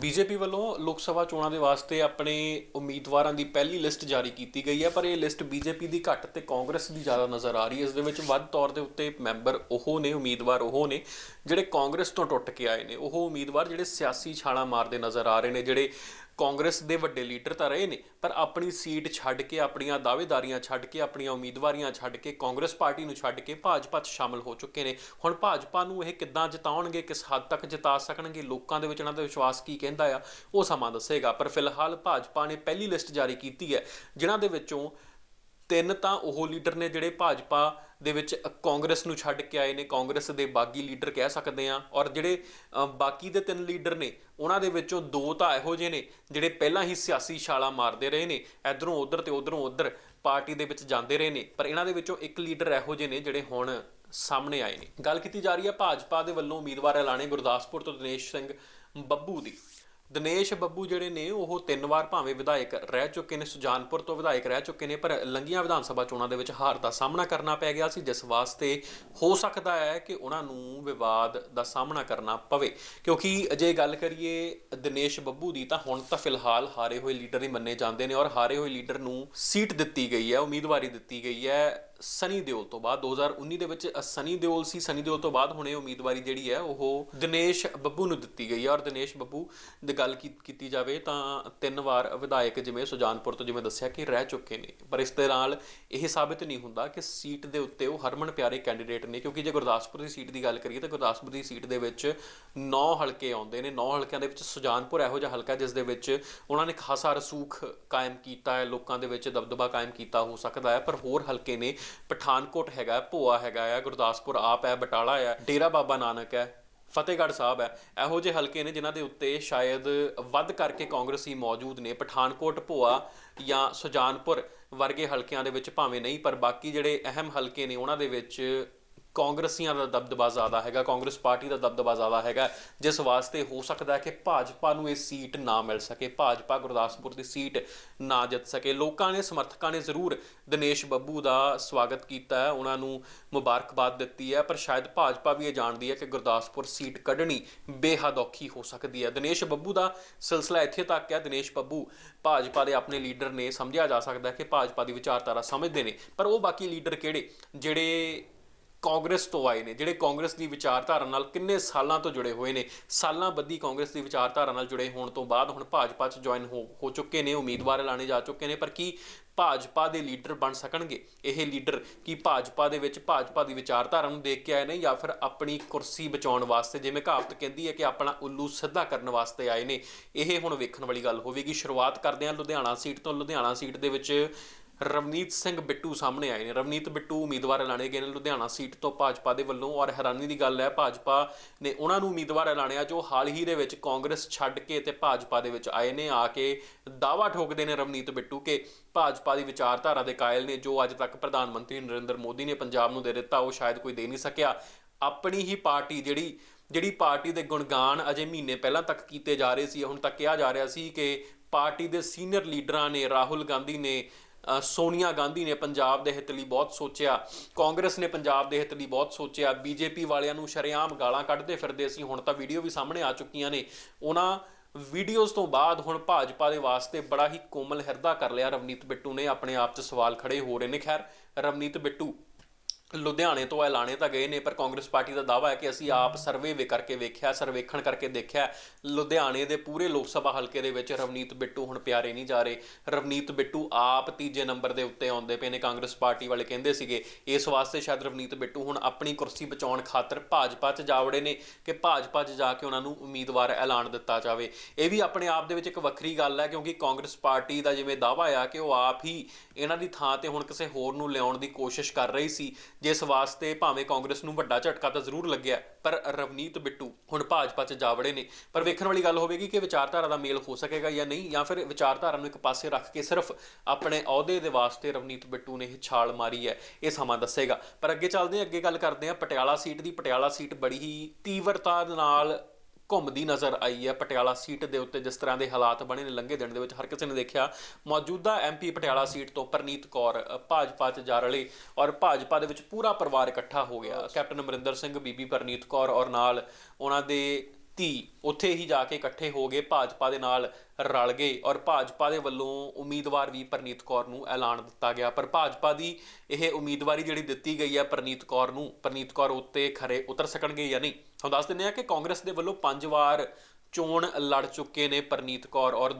BJP ਵੱਲੋਂ ਲੋਕ ਸਭਾ ਚੋਣਾਂ ਦੇ ਵਾਸਤੇ ਆਪਣੇ ਉਮੀਦਵਾਰਾਂ ਦੀ ਪਹਿਲੀ ਲਿਸਟ ਜਾਰੀ ਕੀਤੀ ਗਈ ਹੈ, ਪਰ ਇਹ ਲਿਸਟ ਬੀਜੇਪੀ ਦੀ ਘੱਟ ਤੇ ਕਾਂਗਰਸ ਦੀ ਜ਼ਿਆਦਾ ਨਜ਼ਰ ਆ ਰਹੀ ਹੈ। ਇਸ ਦੇ ਵਿੱਚ ਵੱਧ ਤੌਰ ਦੇ ਉੱਤੇ ਮੈਂਬਰ ਉਹ ਨੇ, ਉਮੀਦਵਾਰ ਉਹ ਨੇ, ਜਿਹੜੇ ਕਾਂਗਰਸ ਤੋਂ ਟੁੱਟ ਕੇ ਆਏ ਨੇ। ਉਹ ਉਮੀਦਵਾਰ ਜਿਹੜੇ ਸਿਆਸੀ ਛਾਲਾਂ ਮਾਰਦੇ ਨਜ਼ਰ ਆ ਰਹੇ ਨੇ, ਜਿਹੜੇ ਕਾਂਗਰਸ ਦੇ ਵੱਡੇ ਲੀਡਰ ਤਾਂ ਰਹੇ ਨੇ, ਪਰ ਆਪਣੀ ਸੀਟ ਛੱਡ ਕੇ, ਆਪਣੀਆਂ ਦਾਅਵੇਦਾਰੀਆਂ ਛੱਡ ਕੇ, ਆਪਣੀਆਂ ਉਮੀਦਵਾਰੀਆਂ ਛੱਡ ਕੇ, ਕਾਂਗਰਸ ਪਾਰਟੀ ਨੂੰ ਛੱਡ ਕੇ ਭਾਜਪਾ 'ਚ ਸ਼ਾਮਲ ਹੋ ਚੁੱਕੇ ਨੇ। ਹੁਣ ਭਾਜਪਾ ਨੂੰ ਇਹ ਕਿੱਦਾਂ ਜਿਤਾਉਣਗੇ, ਕਿਸ ਹੱਦ ਤੱਕ ਜਿਤਾ ਸਕਣਗੇ, ਲੋਕਾਂ ਦੇ ਵਿੱਚ ਇਹਨਾਂ ਦਾ ਵਿਸ਼ਵਾਸ ਕੀ ਕਹਿੰਦਾ ਆ, ਉਹ ਸਮਾਂ ਦੱਸੇਗਾ। ਪਰ ਫਿਲਹਾਲ ਭਾਜਪਾ ਨੇ ਪਹਿਲੀ ਲਿਸਟ ਜਾਰੀ ਕੀਤੀ ਹੈ, ਜਿਨ੍ਹਾਂ ਦੇ ਵਿੱਚੋਂ ਤਿੰਨ ਤਾਂ ਉਹ ਲੀਡਰ ਨੇ ਜਿਹੜੇ ਭਾਜਪਾ ਦੇ ਵਿੱਚ ਕਾਂਗਰਸ ਨੂੰ ਛੱਡ ਕੇ ਆਏ ਨੇ, ਕਾਂਗਰਸ ਦੇ ਬਾਗੀ ਲੀਡਰ ਕਹਿ ਸਕਦੇ ਆ ਔਰ ਜਿਹੜੇ ਬਾਕੀ ਦੇ ਤਿੰਨ ਲੀਡਰ ਨੇ, ਉਹਨਾਂ ਦੇ ਵਿੱਚੋਂ ਦੋ ਤਾਂ ਇਹੋ ਜਿਹੇ ਨੇ, ਜਿਹੜੇ ਪਹਿਲਾਂ ਹੀ ਸਿਆਸੀ ਛਾਲਾਂ ਮਾਰਦੇ ਰਹੇ ਨੇ, ਇਧਰੋਂ ਉਧਰ ਤੇ ਉਧਰੋਂ ਉਧਰ ਪਾਰਟੀ ਦੇ ਵਿੱਚ ਜਾਂਦੇ ਰਹੇ ਨੇ, ਪਰ ਇਹਨਾਂ ਦੇ ਵਿੱਚੋਂ ਇੱਕ ਲੀਡਰ ਇਹੋ ਜਿਹੇ ਨੇ ਜਿਹੜੇ ਹੁਣ ਸਾਹਮਣੇ ਆਏ ਨੇ। ਗੱਲ ਕੀਤੀ ਜਾ ਰਹੀ ਹੈ ਭਾਜਪਾ ਦੇ ਵੱਲੋਂ ਉਮੀਦਵਾਰ ਐਲਾਨੇ ਗੁਰਦਾਸਪੁਰ ਤੋਂ ਦਿਨੇਸ਼ ਸਿੰਘ ਬੱਬੂ ਦੀ। ਦਿਨੇਸ਼ ਬੱਬੂ ਜਿਹੜੇ ਨੇ, ਉਹ ਤਿੰਨ ਵਾਰ ਭਾਵੇਂ ਵਿਧਾਇਕ ਰਹਿ ਚੁੱਕੇ ਨੇ, ਸੁਜਾਨਪੁਰ ਤੋਂ ਵਿਧਾਇਕ ਰਹਿ ਚੁੱਕੇ ਨੇ, ਪਰ ਲੰਗੀਆਂ ਵਿਧਾਨ ਸਭਾ ਚੋਣਾਂ ਦੇ ਵਿੱਚ ਹਾਰ ਦਾ ਸਾਹਮਣਾ ਕਰਨਾ ਪੈ ਗਿਆ ਸੀ, ਜਿਸ ਵਾਸਤੇ ਹੋ ਸਕਦਾ ਹੈ ਕਿ ਉਹਨਾਂ ਨੂੰ ਵਿਵਾਦ ਦਾ ਸਾਹਮਣਾ ਕਰਨਾ ਪਵੇ। ਕਿਉਂਕਿ ਜੇ ਗੱਲ ਕਰੀਏ ਦਿਨੇਸ਼ ਬੱਬੂ ਦੀ, ਤਾਂ ਹੁਣ ਤਾਂ ਫਿਲਹਾਲ ਹਾਰੇ ਹੋਏ ਲੀਡਰ ਹੀ ਮੰਨੇ ਜਾਂਦੇ ਨੇ ਔਰ ਹਾਰੇ ਹੋਏ ਲੀਡਰ ਨੂੰ ਸੀਟ ਦਿੱਤੀ ਗਈ ਹੈ, ਉਮੀਦਵਾਰੀ ਦਿੱਤੀ ਗਈ ਹੈ। ਸਨੀ ਦਿਓਲ ਤੋਂ ਬਾਅਦ 2019 ਦੇ ਵਿੱਚ ਸਨੀ ਦਿਓਲ ਸੀ। ਸਨੀ ਦਿਓਲ ਤੋਂ ਬਾਅਦ ਹੁਣ ਇਹ ਉਮੀਦਵਾਰੀ ਜਿਹੜੀ ਹੈ, ਉਹ ਦਿਨੇਸ਼ ਬੱਬੂ ਨੂੰ ਦਿੱਤੀ ਗਈ ਹੈ। ਔਰ ਦਿਨੇਸ਼ ਬੱਬੂ ਦੀ ਗੱਲ ਕੀ- ਕੀਤੀ ਜਾਵੇ ਤਾਂ ਤਿੰਨ ਵਾਰ ਵਿਧਾਇਕ ਜਿਵੇਂ ਸੁਜਾਨਪੁਰ ਤੋਂ ਜਿਵੇਂ ਦੱਸਿਆ ਕਿ ਰਹਿ ਚੁੱਕੇ ਨੇ। ਪਰ ਇਸ ਦੇ ਨਾਲ ਇਹ ਸਾਬਿਤ ਨਹੀਂ ਹੁੰਦਾ ਕਿ ਸੀਟ ਦੇ ਉੱਤੇ ਉਹ ਹਰਮਨ ਪਿਆਰੇ ਕੈਂਡੀਡੇਟ ਨੇ। ਕਿਉਂਕਿ ਜੇ ਗੁਰਦਾਸਪੁਰ ਦੀ ਸੀਟ ਦੀ ਗੱਲ ਕਰੀਏ ਤਾਂ ਗੁਰਦਾਸਪੁਰ ਦੀ ਸੀਟ ਦੇ ਵਿੱਚ 9 ਹਲਕੇ ਆਉਂਦੇ ਨੇ। 9 ਹਲਕਿਆਂ ਦੇ ਵਿੱਚ ਸੁਜਾਨਪੁਰ ਇਹੋ ਜਿਹਾ ਹਲਕਾ ਜਿਸ ਦੇ ਵਿੱਚ ਉਹਨਾਂ ਨੇ ਖਾਸਾ ਰਸੂਖ ਕਾਇਮ ਕੀਤਾ ਹੈ। ਲੋਕਾਂ ਦੇ ਵਿੱਚ ਦਬਦਬਾ ਕਾਇਮ ਕੀਤਾ ਹੋ ਸਕਦਾ ਹੈ, ਪਰ ਹੋਰ ਹਲਕੇ ਨੇ ਪਠਾਨਕੋਟ ਹੈਗਾ, ਭੋਆ ਹੈਗਾ ਆ, ਗੁਰਦਾਸਪੁਰ ਆਪ ਹੈ, ਬਟਾਲਾ ਹੈ ਡੇਰਾ ਬਾਬਾ ਨਾਨਕ ਹੈ, ਫਤਿਹਗੜ੍ਹ ਸਾਹਿਬ ਹੈ। ਇਹੋ ਜਿਹੇ ਹਲਕੇ ਨੇ ਜਿਨ੍ਹਾਂ ਦੇ ਉੱਤੇ ਸ਼ਾਇਦ ਵੱਧ ਕਰਕੇ ਕਾਂਗਰਸੀ ਮੌਜੂਦ ਨੇ। ਪਠਾਨਕੋਟ, ਭੋਆ ਜਾਂ ਸੁਜਾਨਪੁਰ ਵਰਗੇ ਹਲਕਿਆਂ ਦੇ ਵਿੱਚ ਭਾਵੇਂ ਨਹੀਂ, ਪਰ ਬਾਕੀ ਜਿਹੜੇ ਅਹਿਮ ਹਲਕੇ ਨੇ, ਉਹਨਾਂ ਦੇ ਵਿੱਚ ਕਾਂਗਰਸੀਆਂ ਦਾ ਦਬਦਬਾ ਜ਼ਿਆਦਾ ਹੈਗਾ, ਕਾਂਗਰਸ ਪਾਰਟੀ ਦਾ ਦਬਦਬਾ ਜ਼ਿਆਦਾ ਹੈਗਾ। ਜਿਸ ਵਾਸਤੇ ਹੋ ਸਕਦਾ ਹੈ ਕਿ ਭਾਜਪਾ ਨੂੰ ਇਹ ਸੀਟ ਨਾ ਮਿਲ ਸਕੇ, ਭਾਜਪਾ ਗੁਰਦਾਸਪੁਰ ਦੀ ਸੀਟ ਨਾ ਜਿੱਤ ਸਕੇ। ਲੋਕਾਂ ਨੇ, ਸਮਰਥਕਾਂ ਨੇ ਜ਼ਰੂਰ ਦਿਨੇਸ਼ ਬੱਬੂ ਦਾ ਸਵਾਗਤ ਕੀਤਾ ਹੈ, ਉਹਨਾਂ ਨੂੰ ਮੁਬਾਰਕਬਾਦ ਦਿੱਤੀ ਹੈ, ਪਰ ਸ਼ਾਇਦ ਭਾਜਪਾ ਵੀ ਇਹ ਜਾਣਦੀ ਹੈ ਕਿ ਗੁਰਦਾਸਪੁਰ ਸੀਟ ਕੱਢਣੀ ਬੇਹੱਦ ਔਖੀ ਹੋ ਸਕਦੀ ਹੈ। ਦਿਨੇਸ਼ ਬੱਬੂ ਦਾ ਸਿਲਸਿਲਾ ਇੱਥੇ ਤੱਕ ਹੈ। ਦਿਨੇਸ਼ ਬੱਬੂ ਭਾਜਪਾ ਦੇ ਆਪਣੇ ਲੀਡਰ ਨੇ ਸਮਝਿਆ ਜਾ ਸਕਦਾ ਹੈ ਕਿ ਭਾਜਪਾ ਦੀ ਵਿਚਾਰਧਾਰਾ ਸਮਝਦੇ ਨੇ, ਪਰ ਉਹ ਬਾਕੀ ਲੀਡਰ ਕਿਹੜੇ? ਜਿਹੜੇ ਕਾਂਗਰਸ ਤੋਂ ਆਏ ਨੇ, ਜਿਹੜੇ ਕਾਂਗਰਸ ਦੀ ਵਿਚਾਰਧਾਰਾ ਨਾਲ ਕਿੰਨੇ ਸਾਲਾਂ ਤੋਂ ਜੁੜੇ ਹੋਏ ਨੇ, ਸਾਲਾਂ ਬੱਧੀ ਕਾਂਗਰਸ ਦੀ ਵਿਚਾਰਧਾਰਾ ਨਾਲ ਜੁੜੇ ਹੋਣ ਤੋਂ ਬਾਅਦ ਹੁਣ ਭਾਜਪਾ 'ਚ ਜੁਆਇਨ ਹੋ ਹੋ ਚੁੱਕੇ ਨੇ, ਉਮੀਦਵਾਰ ਐਲਾਨੇ ਜਾ ਚੁੱਕੇ ਨੇ, ਪਰ ਕੀ ਭਾਜਪਾ ਦੇ ਲੀਡਰ ਬਣ ਸਕਣਗੇ? ਇਹ ਲੀਡਰ ਕੀ ਭਾਜਪਾ ਦੇ ਵਿੱਚ, ਭਾਜਪਾ ਦੀ ਵਿਚਾਰਧਾਰਾ ਨੂੰ ਦੇਖ ਕੇ ਆਏ ਨੇ ਜਾਂ ਫਿਰ ਆਪਣੀ ਕੁਰਸੀ ਬਚਾਉਣ ਵਾਸਤੇ, ਜਿਵੇਂ ਕਹਾਵਤ ਕਹਿੰਦੀ ਹੈ ਕਿ ਆਪਣਾ ਉੱਲੂ ਸਿੱਧਾ ਕਰਨ ਵਾਸਤੇ ਆਏ ਨੇ? ਇਹ ਹੁਣ ਵੇਖਣ ਵਾਲੀ ਗੱਲ ਹੋਵੇਗੀ। ਸ਼ੁਰੂਆਤ ਕਰਦੇ ਹਾਂ ਲੁਧਿਆਣਾ ਸੀਟ ਤੋਂ। ਲੁਧਿਆਣਾ ਸੀਟ ਦੇ ਵਿੱਚ ਰਵਨੀਤ ਸਿੰਘ ਬਿੱਟੂ ਸਾਹਮਣੇ ਆਏ ਨੇ। ਰਵਨੀਤ ਬਿੱਟੂ ਉਮੀਦਵਾਰ ਐਲਾਨੇ ਗਏ ਨੇ ਲੁਧਿਆਣਾ ਸੀਟ ਤੋਂ ਭਾਜਪਾ ਦੇ ਵੱਲੋਂ ਔਰ ਹੈਰਾਨੀ ਦੀ ਗੱਲ ਹੈ, ਭਾਜਪਾ ਨੇ ਉਹਨਾਂ ਨੂੰ ਉਮੀਦਵਾਰ ਐਲਾਨਿਆ ਜੋ ਹਾਲ ਹੀ ਦੇ ਵਿੱਚ ਕਾਂਗਰਸ ਛੱਡ ਕੇ ਤੇ ਭਾਜਪਾ ਦੇ ਵਿੱਚ ਆਏ ਨੇ। ਆ ਕੇ ਦਾਵਾ ਠੋਕਦੇ ਨੇ ਰਵਨੀਤ ਬਿੱਟੂ ਕਿ ਭਾਜਪਾ ਦੀ ਵਿਚਾਰਧਾਰਾ ਦੇ ਕਾਇਲ ਨੇ ਜੋ ਅੱਜ ਤੱਕ ਪ੍ਰਧਾਨ ਮੰਤਰੀ ਨਰਿੰਦਰ ਮੋਦੀ ਨੇ ਪੰਜਾਬ ਨੂੰ ਦੇ ਦਿੱਤਾ, ਉਹ ਸ਼ਾਇਦ ਕੋਈ ਦੇ ਨਹੀਂ ਸਕਿਆ। ਆਪਣੀ ਹੀ ਪਾਰਟੀ ਜਿਹੜੀ ਜਿਹੜੀ ਪਾਰਟੀ ਦੇ ਗੁਣਗਾਨ ਅਜੇ ਮਹੀਨੇ ਪਹਿਲਾਂ ਤੱਕ ਕੀਤੇ ਜਾ ਰਹੇ ਸੀ, ਹੁਣ ਤੱਕ ਕਿਹਾ ਜਾ ਰਿਹਾ ਸੀ ਕਿ ਪਾਰਟੀ ਦੇ ਸੀਨੀਅਰ ਲੀਡਰਾਂ ਨੇ ਰਾਹੁਲ ਗਾਂਧੀ ਨੇ ਸੋਨੀਆ ਗਾਂਧੀ ਨੇ ਪੰਜਾਬ ਦੇ ਹਿੱਤ ਲਈ ਬਹੁਤ ਸੋਚਿਆ। ਕਾਂਗਰਸ ਨੇ ਪੰਜਾਬ ਦੇ ਹਿੱਤ ਲਈ ਬਹੁਤ ਸੋਚਿਆ। ਬੀਜੇਪੀ ਵਾਲਿਆਂ ਨੂੰ ਸ਼ਰੇਆਮ ਗਾਲਾਂ ਕੱਢਦੇ ਫਿਰਦੇ ਸੀ ਹੁਣ ਤਾਂ ਵੀਡੀਓ ਵੀ ਸਾਹਮਣੇ ਆ ਚੁੱਕੀਆਂ ਨੇ। ਉਹਨਾਂ ਵੀਡੀਓਜ਼ ਤੋਂ ਬਾਅਦ ਹੁਣ ਭਾਜਪਾ ਦੇ ਵਾਸਤੇ ਬੜਾ ਹੀ ਕੋਮਲ ਹਿਰਦਾ ਕਰ ਲਿਆ ਰਵਨੀਤ ਬਿੱਟੂ ਨੇ। ਆਪਣੇ ਆਪ 'ਚ ਸਵਾਲ ਖੜੇ ਹੋ ਰਹੇ ਨੇ। ਖੈਰ, ਰਵਨੀਤ ਬਿੱਟੂ ਲੁਧਿਆਣੇ ਤੋਂ ਐਲਾਨੇ ਤਾਂ ਗਏ ਨੇ, ਪਰ ਕਾਂਗਰਸ ਪਾਰਟੀ ਦਾ ਦਾਵਾ ਹੈ ਕਿ ਅਸੀਂ ਆਪ ਸਰਵੇ ਵੇ ਕਰਕੇ ਵੇਖਿਆ, ਸਰਵੇਖਣ ਕਰਕੇ ਦੇਖਿਆ। ਲੁਧਿਆਣੇ ਦੇ ਪੂਰੇ ਲੋਕ ਸਭਾ ਹਲਕੇ ਦੇ ਵਿੱਚ ਰਵਨੀਤ ਬਿੱਟੂ ਹੁਣ ਪਿਆਰੇ ਨਹੀਂ ਜਾ ਰਹੇ। ਰਵਨੀਤ ਬਿੱਟੂ ਆਪ ਤੀਜੇ ਨੰਬਰ ਦੇ ਉੱਤੇ ਆਉਂਦੇ ਪਏ ਨੇ, ਕਾਂਗਰਸ ਪਾਰਟੀ ਵਾਲੇ ਕਹਿੰਦੇ ਸੀਗੇ, ਇਸ ਵਾਸਤੇ ਸ਼ਾਇਦ ਰਵਨੀਤ ਬਿੱਟੂ ਹੁਣ ਆਪਣੀ ਕੁਰਸੀ ਬਚਾਉਣ ਖਾਤਰ ਭਾਜਪਾ 'ਚ ਜਾਵੜੇ ਨੇ ਕਿ ਭਾਜਪਾ 'ਚ ਜਾ ਕੇ ਉਹਨਾਂ ਨੂੰ ਉਮੀਦਵਾਰ ਐਲਾਨ ਦਿੱਤਾ ਜਾਵੇ। ਇਹ ਵੀ ਆਪਣੇ ਆਪ ਦੇ ਵਿੱਚ ਇੱਕ ਵੱਖਰੀ ਗੱਲ ਹੈ, ਕਿਉਂਕਿ ਕਾਂਗਰਸ ਪਾਰਟੀ ਦਾ ਜਿਵੇਂ ਦਾਵਾ ਆ ਕਿ ਉਹ ਆਪ ਹੀ ਇਹਨਾਂ ਦੀ ਥਾਂ ਤੇ ਹੁਣ ਕਿਸੇ ਹੋਰ ਨੂੰ ਲਿਆਉਣ ਦੀ ਕੋਸ਼ਿਸ਼ ਕਰ ਰਹੀ ਸੀ। ਜਿਸ ਵਾਸਤੇ ਭਾਵੇਂ ਕਾਂਗਰਸ ਨੂੰ ਵੱਡਾ ਝਟਕਾ ਤਾਂ ਜ਼ਰੂਰ ਲੱਗਿਆ, ਪਰ ਰਵਨੀਤ ਬਿੱਟੂ ਹੁਣ ਭਾਜਪਾ 'ਚ ਜਾਵੜੇ ਨੇ। ਪਰ ਵੇਖਣ ਵਾਲੀ ਗੱਲ ਹੋਵੇਗੀ ਕਿ ਵਿਚਾਰਧਾਰਾ ਦਾ ਮੇਲ ਹੋ ਸਕੇਗਾ ਜਾਂ ਨਹੀਂ, ਜਾਂ ਫਿਰ ਵਿਚਾਰਧਾਰਾ ਨੂੰ ਇੱਕ ਪਾਸੇ ਰੱਖ ਕੇ ਸਿਰਫ ਆਪਣੇ ਅਹੁਦੇ ਦੇ ਵਾਸਤੇ ਰਵਨੀਤ ਬਿੱਟੂ ਨੇ ਇਹ ਛਾਲ ਮਾਰੀ ਹੈ, ਇਹ ਸਮਾਂ ਦੱਸੇਗਾ। ਪਰ ਅੱਗੇ ਚੱਲਦੇ ਹਾਂ, ਅੱਗੇ ਗੱਲ ਕਰਦੇ ਹਾਂ। ਪਟਿਆਲਾ ਸੀਟ ਦੀ, ਪਟਿਆਲਾ ਸੀਟ ਬੜੀ ਹੀ ਤੀਵਰਤਾ ਨਾਲ ਘੁੰਮਦੀ ਨਜ਼ਰ ਆਈ ਹੈ। ਪਟਿਆਲਾ ਸੀਟ ਦੇ ਉੱਤੇ ਜਿਸ ਤਰ੍ਹਾਂ ਦੇ ਹਾਲਾਤ ਬਣੇ ਨੇ ਲੰਘੇ ਦਿਨ ਦੇ ਵਿੱਚ, ਹਰ ਕਿਸੇ ਨੇ ਦੇਖਿਆ ਮੌਜੂਦਾ ਐਮਪੀ ਪਟਿਆਲਾ ਸੀਟ ਤੋਂ ਪਰਨੀਤ ਕੌਰ, ਭਾਜਪਾ 'ਚ ਜਾ ਰਲੇ ਔਰ ਭਾਜਪਾ ਦੇ ਵਿੱਚ ਪੂਰਾ ਪਰਿਵਾਰ ਇਕੱਠਾ ਹੋ ਗਿਆ। ਕੈਪਟਨ ਅਮਰਿੰਦਰ ਸਿੰਘ, ਬੀਬੀ ਪਰਨੀਤ ਕੌਰ ਔਰ ਨਾਲ ਉਹਨਾਂ ਦੇ ਧੀ ਉੱਥੇ ਹੀ ਜਾ ਕੇ ਇਕੱਠੇ ਹੋ ਗਏ, ਭਾਜਪਾ ਦੇ ਨਾਲ ਰਲ ਗਏ ਔਰ ਭਾਜਪਾ ਦੇ ਵੱਲੋਂ ਉਮੀਦਵਾਰ ਵੀ ਪਰਨੀਤ ਕੌਰ ਨੂੰ ਐਲਾਨ ਦਿੱਤਾ ਗਿਆ। ਪਰ ਭਾਜਪਾ ਦੀ ਇਹ ਉਮੀਦਵਾਰੀ ਜਿਹੜੀ ਦਿੱਤੀ ਗਈ ਹੈ ਪਰਨੀਤ ਕੌਰ ਨੂੰ, ਪਰਨੀਤ ਕੌਰ ਉੱਤੇ ਖਰੇ ਉਤਰ ਸਕਣਗੇ ਜਾਂ ਨਹੀਂ? ਹੁਣ ਦੱਸ ਦਿੰਦੇ ਆ ਕਿ ਕਾਂਗਰਸ ਦੇ ਵੱਲੋਂ ਪੰਜ ਵਾਰ ਚੋਣ ਲੜ ਚੁੱਕੇ ਨੇ ਪਰਨੀਤ ਕੌਰ ਔਰ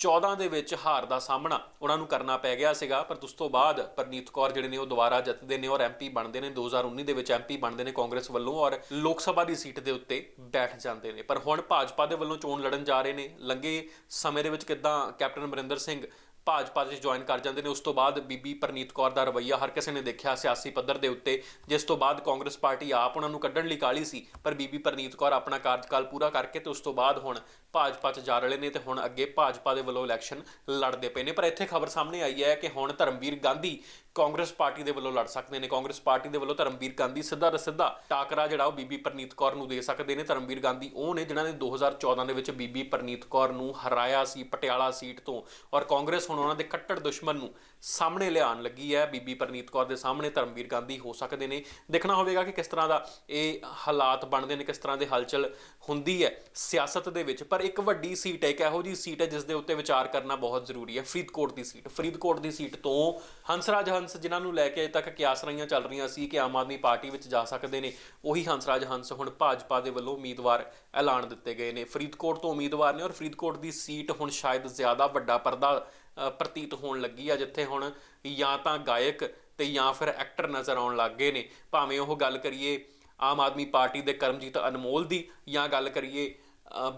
2014 ਦੇ ਵਿੱਚ ਹਾਰ ਦਾ ਸਾਹਮਣਾ ਉਹਨਾਂ ਨੂੰ ਕਰਨਾ ਪੈ ਗਿਆ ਸੀਗਾ, ਪਰ ਉਸ ਤੋਂ ਬਾਅਦ ਪਰਨੀਤ ਕੌਰ ਜਿਹੜੇ ਨੇ ਉਹ ਦੁਬਾਰਾ ਜਿੱਤਦੇ ਨੇ ਔਰ ਐਮਪੀ ਬਣਦੇ ਨੇ 2019 ਦੇ ਵਿੱਚ ਐਮਪੀ ਬਣਦੇ ਨੇ ਕਾਂਗਰਸ ਵੱਲੋਂ ਔਰ ਲੋਕ ਸਭਾ ਦੀ ਸੀਟ ਦੇ ਉੱਤੇ ਬੈਠ ਜਾਂਦੇ ਨੇ। ਪਰ ਹੁਣ ਭਾਜਪਾ ਦੇ ਵੱਲੋਂ ਚੋਣ ਲੜਨ ਜਾ ਰਹੇ ਨੇ। ਲੰਗੇ ਸਮੇਂ ਦੇ ਵਿੱਚ ਕਿੱਦਾਂ ਕੈਪਟਨ ਅਮਰਿੰਦਰ ਸਿੰਘ ਭਾਜਪਾ ਦੇ ਜੁਆਇਨ ਕਰ ਜਾਂਦੇ ਨੇ। ਉਸ ਤੋਂ ਬਾਅਦ ਬੀਬੀ ਪਰਨੀਤ ਕੌਰ ਦਾ ਰਵੱਈਆ ਹਰ ਕਿਸੇ ਨੇ ਦੇਖਿਆ ਸਿਆਸੀ ਪੱਧਰ ਦੇ ਉੱਤੇ, ਜਿਸ ਤੋਂ ਬਾਅਦ ਕਾਂਗਰਸ ਪਾਰਟੀ ਆਪ ਉਹਨਾਂ ਨੂੰ ਕੱਢਣ ਲਈ ਕਾਲੀ ਸੀ। ਪਰ ਬੀਬੀ ਪਰਨੀਤ ਕੌਰ ਆਪਣਾ ਕਾਰਜਕਾਲ ਪੂਰਾ ਕਰਕੇ ਤੇ ਉਸ ਤੋਂ ਬਾਅਦ ਹੁਣ ਭਾਜਪਾ 'ਚ ਜਾ ਰਹੇ ਨੇ ਤੇ ਹੁਣ ਅੱਗੇ ਭਾਜਪਾ ਦੇ ਵੱਲੋਂ ਇਲੈਕਸ਼ਨ ਲੜਦੇ ਪਏ ਨੇ। ਪਰ ਇੱਥੇ ਖਬਰ ਸਾਹਮਣੇ ਆਈ ਹੈ ਕਿ ਹੁਣ ਧਰਮਵੀਰ ਗਾਂਧੀ ਕਾਂਗਰਸ ਪਾਰਟੀ ਦੇ ਵੱਲੋਂ ਲੜ ਸਕਦੇ ਨੇ। ਕਾਂਗਰਸ ਪਾਰਟੀ ਦੇ ਵੱਲੋਂ ਧਰਮਵੀਰ ਗਾਂਧੀ ਸਿੱਧਾ ਸਿੱਧਾ ਟਾਕਰਾ ਜਿਹੜਾ ਉਹ ਬੀਬੀ ਪਰਨੀਤ ਕੌਰ ਨੂੰ ਦੇ ਸਕਦੇ ਨੇ। ਧਰਮਵੀਰ ਗਾਂਧੀ ਉਹ ਨੇ ਜਿਨ੍ਹਾਂ ਨੇ 2014 ਦੇ ਵਿੱਚ ਬੀਬੀ ਪਰਨੀਤ ਕੌਰ ਨੂੰ ਹਰਾਇਆ ਸੀ, ਪਟਿਆਲਾ ਸੀਟ ਤੋਂ ਔਰ ਕਾਂਗਰਸ ਹੁਣ ਉਹਨਾਂ ਦੇ ਕੱਟੜ ਦੁਸ਼ਮਣ ਨੂੰ ਸਾਹਮਣੇ ਲਿਆਉਣ ਲੱਗੀ ਹੈ। ਬੀਬੀ ਪਰਨੀਤ ਕੌਰ ਦੇ ਸਾਹਮਣੇ ਧਰਮਵੀਰ ਗਾਂਧੀ ਹੋ ਸਕਦੇ ਨੇ। ਦੇਖਣਾ ਹੋਵੇਗਾ ਕਿ ਕਿਸ ਤਰ੍ਹਾਂ ਦਾ ਇਹ ਹਾਲਾਤ ਬਣਦੇ ਨੇ, ਕਿਸ ਤਰ੍ਹਾਂ ਦੇ ਹਲਚਲ ਹੁੰਦੀ ਹੈ ਸਿਆਸਤ ਦੇ ਵਿੱਚ। ਪਰ ਇੱਕ ਵੱਡੀ ਸੀਟ ਹੈ, ਇੱਕ ਇਹੋ ਜੀ ਸੀਟ ਹੈ ਜਿਸ ਦੇ ਉੱਤੇ ਵਿਚਾਰ ਕਰਨਾ ਬਹੁਤ ਜ਼ਰੂਰੀ ਹੈ। ਫਰੀਦਕੋਟ ਦੀ ਸੀਟ। ਫਰੀਦਕੋਟ ਦੀ ਸੀਟ ਤੋਂ ਹੰਸਰਾਜ ਹੰਸ ਜਿਨ੍ਹਾਂ ਨੂੰ ਲੈ ਕੇ ਅਜੇ ਤੱਕ ਕਿਆਸ ਰਹੀਆਂ ਚੱਲ ਰਹੀਆਂ ਸੀ ਕਿ ਆਮ ਆਦਮੀ ਪਾਰਟੀ ਵਿੱਚ ਜਾ ਸਕਦੇ ਨੇ, ਉਹੀ ਹੰਸਰਾਜ ਹੰਸ ਹੁਣ ਭਾਜਪਾ ਦੇ ਵੱਲੋਂ ਉਮੀਦਵਾਰ ਐਲਾਨ ਦਿੱਤੇ ਗਏ ਨੇ। ਫਰੀਦਕੋਟ ਤੋਂ ਉਮੀਦਵਾਰ ਨੇ ਔਰ ਫਰੀਦਕੋਟ ਦੀ ਸੀਟ ਹੁਣ ਸ਼ਾਇਦ ਜ਼ਿਆਦਾ ਵੱਡਾ ਪਰਦਾ ਪ੍ਰਤੀਤ ਹੋਣ ਲੱਗੀ ਆ, ਜਿੱਥੇ ਹੁਣ ਜਾਂ ਤਾਂ ਗਾਇਕ ਤੇ ਜਾਂ ਫਿਰ ਐਕਟਰ ਨਜ਼ਰ ਆਉਣ ਲੱਗ ਗਏ ਨੇ। ਭਾਵੇਂ ਉਹ ਗੱਲ ਕਰੀਏ ਆਮ ਆਦਮੀ ਪਾਰਟੀ ਦੇ ਕਰਮਜੀਤ ਅਨਮੋਲ ਦੀ ਜਾਂ ਗੱਲ ਕਰੀਏ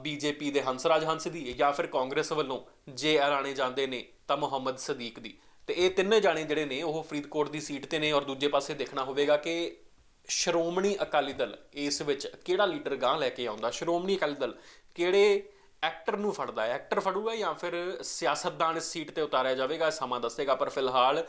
ਬੀਜੇਪੀ ਦੇ ਹੰਸਰਾਜ ਹੰਸ ਦੀ ਜਾਂ ਫਿਰ ਕਾਂਗਰਸ ਵੱਲੋਂ ਜੇ ਐਲਾਨੇ ਜਾਂਦੇ ਨੇ ਤਾਂ ਮੁਹੰਮਦ ਸਦੀਕ ਦੀ। ਤੇ ਇਹ ਤਿੰਨੇ ਜਾਣੇ ਜਿਹੜੇ ਨੇ, ਉਹ ਫਰੀਦਕੋਟ ਦੀ ਸੀਟ ਤੇ ਨੇ ਔਰ ਦੂਜੇ ਪਾਸੇ ਦੇਖਣਾ ਹੋਵੇਗਾ ਕਿ ਸ਼੍ਰੋਮਣੀ ਅਕਾਲੀ ਦਲ ਇਸ ਵਿੱਚ ਕਿਹੜਾ ਲੀਡਰ ਗਾਂ ਲੈ ਕੇ ਆਉਂਦਾ? ਸ਼੍ਰੋਮਣੀ ਅਕਾਲੀ ਦਲ ਕਿਹੜੇ ਐਕਟਰ ਨੂੰ ਫੜਦਾ ਹੈ? ਐਕਟਰ ਫੜੂਗਾ ਜਾਂ ਫਿਰ ਸਿਆਸਤਦਾਨ ਇਸ ਸੀਟ ਤੇ ਉਤਾਰਿਆ ਜਾਵੇਗਾ? ਸਮਾਂ ਦੱਸੇਗਾ, ਪਰ ਫਿਲਹਾਲ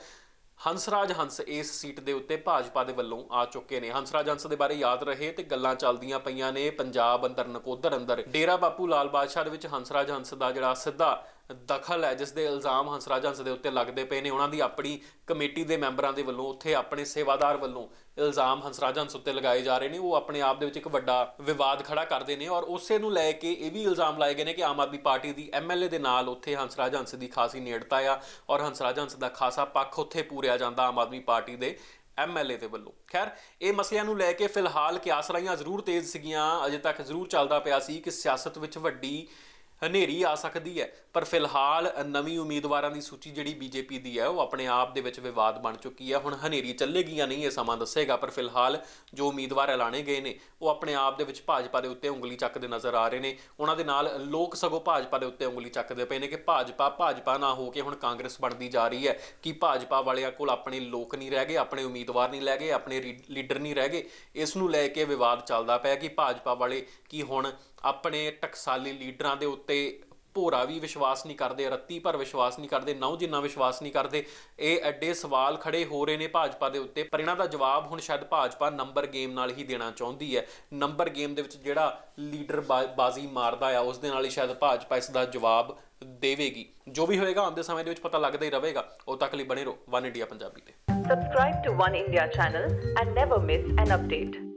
ਹੰਸਰਾਜ ਹੰਸ ਇਸ ਸੀਟ ਦੇ ਉੱਤੇ ਭਾਜਪਾ ਦੇ ਵੱਲੋਂ ਆ ਚੁੱਕੇ ਨੇ। ਹੰਸਰਾਜ ਹੰਸ ਦੇ ਬਾਰੇ ਯਾਦ ਰਹੇ ਤੇ ਗੱਲਾਂ ਚੱਲਦੀਆਂ ਪਈਆਂ ਨੇ। ਪੰਜਾਬ ਅੰਦਰ ਨਕੋਦਰ ਅੰਦਰ ਡੇਰਾ ਬਾਪੂ ਲਾਲ ਬਾਦਸ਼ਾਹ ਦੇ ਵਿੱਚ ਹੰਸਰਾਜ ਹੰਸ ਦਾ ਜਿਹੜਾ ਸਿੱਧਾ ਦਖਲ ਹੈ, ਜਿਸ ਦੇ ਇਲਜ਼ਾਮ ਹੰਸਰਾਜ ਹੰਸ ਦੇ ਉੱਤੇ ਲੱਗਦੇ ਪਏ ਨੇ। ਉਹਨਾਂ ਦੀ ਆਪਣੀ ਕਮੇਟੀ ਦੇ ਮੈਂਬਰਾਂ ਦੇ ਵੱਲੋਂ ਉੱਥੇ ਆਪਣੇ ਸੇਵਾਦਾਰ ਵੱਲੋਂ ਇਲਜ਼ਾਮ ਹੰਸਰਾਜ ਹੰਸ ਉੱਤੇ ਲਗਾਏ ਜਾ ਰਹੇ ਨੇ। ਉਹ ਆਪਣੇ ਆਪ ਦੇ ਵਿੱਚ ਇੱਕ ਵੱਡਾ ਵਿਵਾਦ ਖੜਾ ਕਰਦੇ ਨੇ ਔਰ ਉਸੇ ਨੂੰ ਲੈ ਕੇ ਇਹ ਵੀ ਇਲਜ਼ਾਮ ਲਾਏ ਗਏ ਨੇ ਕਿ ਆਮ ਆਦਮੀ ਪਾਰਟੀ ਦੀ ਐਮਐਲਏ ਦੇ ਨਾਲ ਉੱਥੇ ਹੰਸਰਾਜ ਹੰਸ ਦੀ ਖਾਸੀ ਨੇੜਤਾ ਆ ਔਰ ਹੰਸਰਾਜ ਹੰਸ ਦਾ ਖਾਸਾ ਪੱਖ ਉੱਥੇ ਪੂਰਿਆ ਜਾਂਦਾ ਆਮ ਆਦਮੀ ਪਾਰਟੀ ਦੇ ਐਮਐਲਏ ਦੇ ਵੱਲੋਂ। ਖੈਰ, ਇਹ ਮਸਲਿਆਂ ਨੂੰ ਲੈ ਕੇ ਫਿਲਹਾਲ ਕਿਆਸਰਾਈਆਂ ਜ਼ਰੂਰ ਤੇਜ਼ ਸੀਗੀਆਂ। ਅਜੇ ਤੱਕ ਜ਼ਰੂਰ ਚੱਲਦਾ ਪਿਆ ਸੀ ਕਿ ਸਿਆਸਤ ਵਿੱਚ ਵੱਡੀ ਹਨੇਰੀ ਆ ਸਕਦੀ ਹੈ। ਪਰ ਫਿਲਹਾਲ ਨਵੀਂ ਉਮੀਦਵਾਰਾਂ ਦੀ ਸੂਚੀ ਜਿਹੜੀ ਬੀਜੇਪੀ ਦੀ ਹੈ, ਉਹ ਆਪਣੇ ਆਪ ਦੇ ਵਿੱਚ ਵਿਵਾਦ ਬਣ ਚੁੱਕੀ ਹੈ। ਹੁਣ ਹਨੇਰੀ ਚੱਲੇਗੀ ਜਾਂ ਨਹੀਂ, ਇਹ ਸਮਾਂ ਦੱਸੇਗਾ, ਪਰ ਫਿਲਹਾਲ ਜੋ ਉਮੀਦਵਾਰ ਐਲਾਨੇ ਗਏ ਨੇ, ਉਹ ਆਪਣੇ ਆਪ ਦੇ ਵਿੱਚ ਭਾਜਪਾ ਦੇ ਉੱਤੇ ਉਂਗਲੀ ਚੱਕਦੇ ਨਜ਼ਰ ਆ ਰਹੇ ਨੇ। ਉਹਨਾਂ ਦੇ ਨਾਲ ਲੋਕ ਸਗੋਂ ਭਾਜਪਾ ਦੇ ਉੱਤੇ ਉਂਗਲੀ ਚੱਕਦੇ ਪਏ ਨੇ ਕਿ ਭਾਜਪਾ ਭਾਜਪਾ ਨਾ ਹੋ ਕੇ ਹੁਣ ਕਾਂਗਰਸ ਬਣਦੀ ਜਾ ਰਹੀ ਹੈ ਕਿ ਭਾਜਪਾ ਵਾਲਿਆਂ ਕੋਲ ਆਪਣੇ ਲੋਕ ਨਹੀਂ ਰਹਿ ਗਏ, ਆਪਣੇ ਉਮੀਦਵਾਰ ਨਹੀਂ ਰਹਿ ਗਏ, ਆਪਣੇ ਰੀ- ਲੀਡਰ ਨਹੀਂ ਰਹਿ ਗਏ। ਇਸ ਨੂੰ ਲੈ ਕੇ ਵਿਵਾਦ ਚੱਲਦਾ ਪਿਆ ਕਿ ਭਾਜਪਾ ਵਾਲੇ ਕੀ ਹੁਣ ਆਪਣੇ ਟਕਸਾਲੀ ਲੀਡਰਾਂ ਦੇ ਉੱਤੇ ਭੋਰਾ ਵੀ ਵਿਸ਼ਵਾਸ ਨਹੀਂ ਕਰਦੇ, ਰੱਤੀ ਭਰ ਵਿਸ਼ਵਾਸ ਨਹੀਂ ਕਰਦੇ ਨੌ ਜਿੰਨਾ ਵਿਸ਼ਵਾਸ ਨਹੀਂ ਕਰਦੇ, ਇਹ ਐਡੇ ਸਵਾਲ ਖੜੇ ਹੋ ਰਹੇ ਨੇ ਭਾਜਪਾ ਦੇ ਉੱਤੇ। ਪਰ ਇਹਨਾਂ ਦਾ ਜਵਾਬ ਹੁਣ ਸ਼ਾਇਦ ਭਾਜਪਾ ਨੰਬਰ ਗੇਮ ਨਾਲ ਹੀ ਦੇਣਾ ਚਾਹੁੰਦੀ ਹੈ। ਨੰਬਰ ਗੇਮ ਦੇ ਵਿੱਚ ਜਿਹੜਾ ਲੀਡਰ ਬਾ- ਬਾਜ਼ੀ ਮਾਰਦਾ ਆ, ਉਸ ਦੇ ਨਾਲ ਹੀ ਸ਼ਾਇਦ ਭਾਜਪਾ ਇਸ ਦਾ ਜਵਾਬ ਦੇਵੇਗੀ। ਜੋ ਵੀ ਹੋਏਗਾ, ਆਉਂਦੇ ਸਮੇਂ ਦੇ ਵਿੱਚ ਪਤਾ ਲੱਗਦਾ ਹੀ ਰਹੇਗਾ। ਉਹ ਤੱਕ ਲਈ ਬਣੇ ਰਹੋ, ਵਨ ਇੰਡੀਆ ਪੰਜਾਬੀ ਤੇ। Subscribe to One India channel and never miss an update.